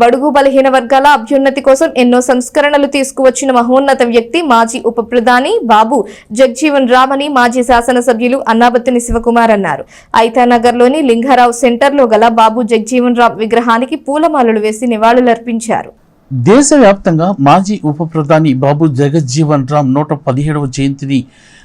బడుగు బలహీన వర్గాల అభ్యున్నతి కోసం ఎన్నో సంస్కరణలు తీసుకువచ్చిన మహోన్నత వ్యక్తి మాజీ ఉప ప్రధాని బాబు జగ్జీవన్ రామ్ అని మాజీ శాసనసభ్యులు అన్నాబత్తిని శివకుమార్ అన్నారు. ఐతానగర్లోని లింగారావు సెంటర్లో గల బాబు జగ్జీవన్ రామ్ విగ్రహానికి పూలమాలలు వేసి నివాళులర్పించారు. దేశవ్యాప్తంగా మాజీ ఉప ప్రధాని బాబు జగజ్జీవన్ రామ్ నూట పదిహేడవ జయంతిని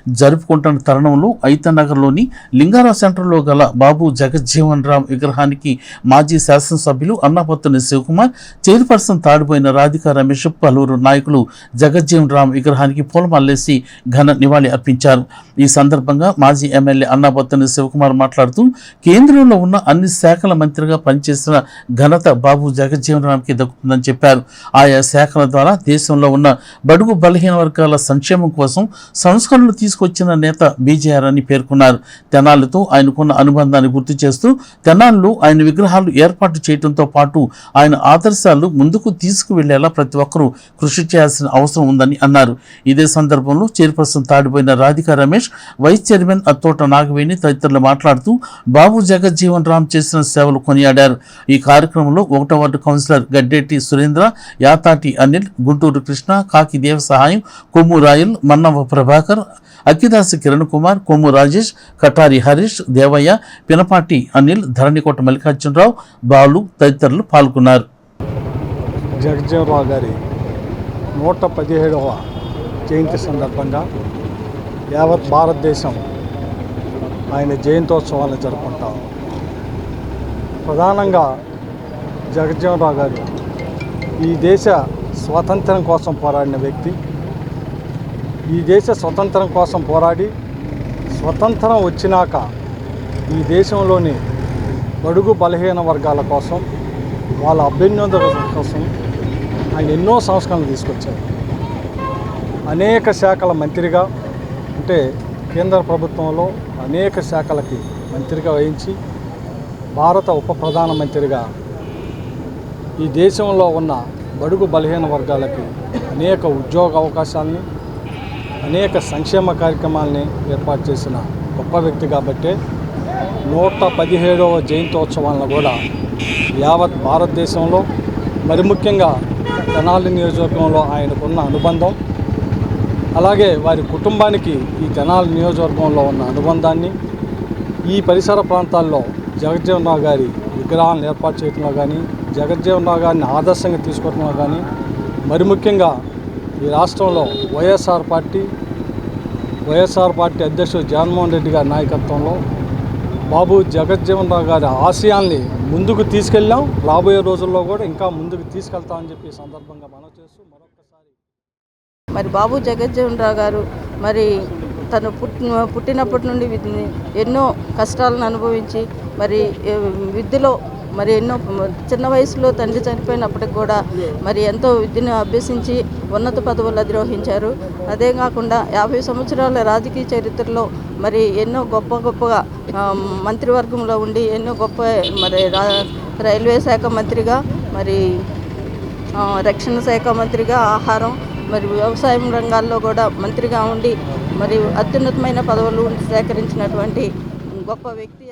జరుపుకుంటున్న తరుణంలో ఐతనగర్లోని లింగారా సెంటర్లో గల బాబు జగజ్జీవన్ రామ్ విగ్రహానికి మాజీ శాసనసభ్యులు అన్నాపత్తుని శివకుమార్ చైర్పర్సన్ తాడిపోయిన రాధికా రమేష్ పలువురు నాయకులు జగజ్జీవన్ రామ్ విగ్రహానికి పూలమాలేసి ఘన నివాళి అర్పించారు. ఈ సందర్భంగా మాజీ ఎమ్మెల్యే అన్నాపత్తుని శివకుమార్ మాట్లాడుతూ కేంద్రంలో ఉన్న అన్ని శాఖల మంత్రిగా పనిచేసిన ఘనత బాబు జగజ్జీవన్ రామ్కి దక్కుతుందని చెప్పారు. ఆయా శాఖల ద్వారా దేశంలో ఉన్న బడుగు బలహీన వర్గాల సంక్షేమం కోసం సంస్కరణలు తీసుకొచ్చిన నేత బీజేఆర్ అని పేర్కొన్నారు. తెనాలితో ఆయనకున్న అనుబంధాన్ని గుర్తు చేస్తూ తెనాలిలో ఆయన విగ్రహాలు ఏర్పాటు చేయడంతో పాటు ఆయన ఆదర్శాలు ముందుకు తీసుకువెళ్ళేలా ప్రతి ఒక్కరూ కృషి చేయాల్సిన అవసరం ఉందని అన్నారు. ఇదే సందర్భంలో chairperson Tadipoyina Radhika Ramesh vice chairman Attota Nagaveni తదితరులు మాట్లాడుతూ బాబు జగజ్జీవన్ రామ్ చేసిన సేవలు కొనియాడారు. ఈ కార్యక్రమంలో ఒకటో వార్డు కౌన్సిలర్ గడ్డెట్టి సురేంద్ర యాతాటి అనిల్ గుంటూరు కృష్ణ కాకి దేవ సహాయం కొమ్ము రాయల్ మన్నవ ప్రభాకర్ అక్కిదాసి కిరణ్ కుమార్ కొమ్ము రాజేష్ కటారి హరీష్ దేవయ్య పినపాటి అనిల్ ధరణికోట మల్లికార్జునరావు బాలు తదితరులు పాల్గొన్నారు. జగజ్జీవనరావు గారి నూట పదిహేడవ జయంతి సందర్భంగా యావత్ భారతదేశం ఆయన జయంతోత్సవాలను జరుపుకుంటాం. ప్రధానంగా జగజ్జీవనరావు గారు ఈ దేశ స్వాతంత్రం కోసం పోరాడిన వ్యక్తి ఈ దేశ స్వతంత్రం కోసం పోరాడి స్వతంత్రం వచ్చినాక ఈ దేశంలోని బడుగు బలహీన వర్గాల కోసం వాళ్ళ అభ్యున్నతుల కోసం ఆయన ఎన్నో సంస్కరణలు తీసుకొచ్చారు. అనేక శాఖల మంత్రిగా అంటే కేంద్ర ప్రభుత్వంలో అనేక శాఖలకి మంత్రిగా వహించి భారత ఉప ప్రధానమంత్రిగా ఈ దేశంలో ఉన్న బడుగు బలహీన వర్గాలకి అనేక ఉద్యోగ అవకాశాలని అనేక సంక్షేమ కార్యక్రమాలని ఏర్పాటు చేసిన గొప్ప వ్యక్తి కాబట్టే నూట పదిహేడవ జయంతోత్సవాలను కూడా యావత్ భారతదేశంలో మరి ముఖ్యంగా తెనాలి నియోజకవర్గంలో ఆయనకున్న అనుబంధం అలాగే వారి కుటుంబానికి ఈ తెనాలి నియోజకవర్గంలో ఉన్న అనుబంధాన్ని ఈ పరిసర ప్రాంతాల్లో జగజ్జీవనరావు గారి విగ్రహాలను ఏర్పాటు చేయడంలో కానీ జగజ్జీవనరావు గారిని ఆదర్శంగా తీసుకోవడంలో కానీ మరి ముఖ్యంగా ఈ రాష్ట్రంలో వైఎస్ఆర్ పార్టీ వైఎస్ఆర్ పార్టీ అధ్యక్షుడు జగన్మోహన్ రెడ్డి గారి నాయకత్వంలో బాబు జగజ్జీవన్ రావు గారి ఆశయాల్ని ముందుకు తీసుకెళ్ళాం. రాబోయే రోజుల్లో కూడా ఇంకా ముందుకు తీసుకెళ్తామని చెప్పి సందర్భంగా మనం చేస్తూ మరొకసారి మరి బాబు జగజ్జీవన్ రావు గారు మరి తను పుట్టిన పుట్టినప్పటి నుండి ఎన్నో కష్టాలను అనుభవించి మరి విద్యలో మరి ఎన్నో చిన్న వయసులో తండ్రి చనిపోయినప్పటికి కూడా మరి ఎంతో విద్యను అభ్యసించి ఉన్నత పదవులు అధిరోహించారు. అదే కాకుండా యాభై సంవత్సరాల రాజకీయ చరిత్రలో మరి ఎన్నో గొప్ప గొప్పగా మంత్రివర్గంలో ఉండి ఎన్నో గొప్ప మరి రా రైల్వే శాఖ మంత్రిగా మరి రక్షణ శాఖ మంత్రిగా ఆహారం మరి వ్యవసాయం రంగాల్లో కూడా మంత్రిగా ఉండి మరి అత్యున్నతమైన పదవులు సేకరించినటువంటి గొప్ప వ్యక్తి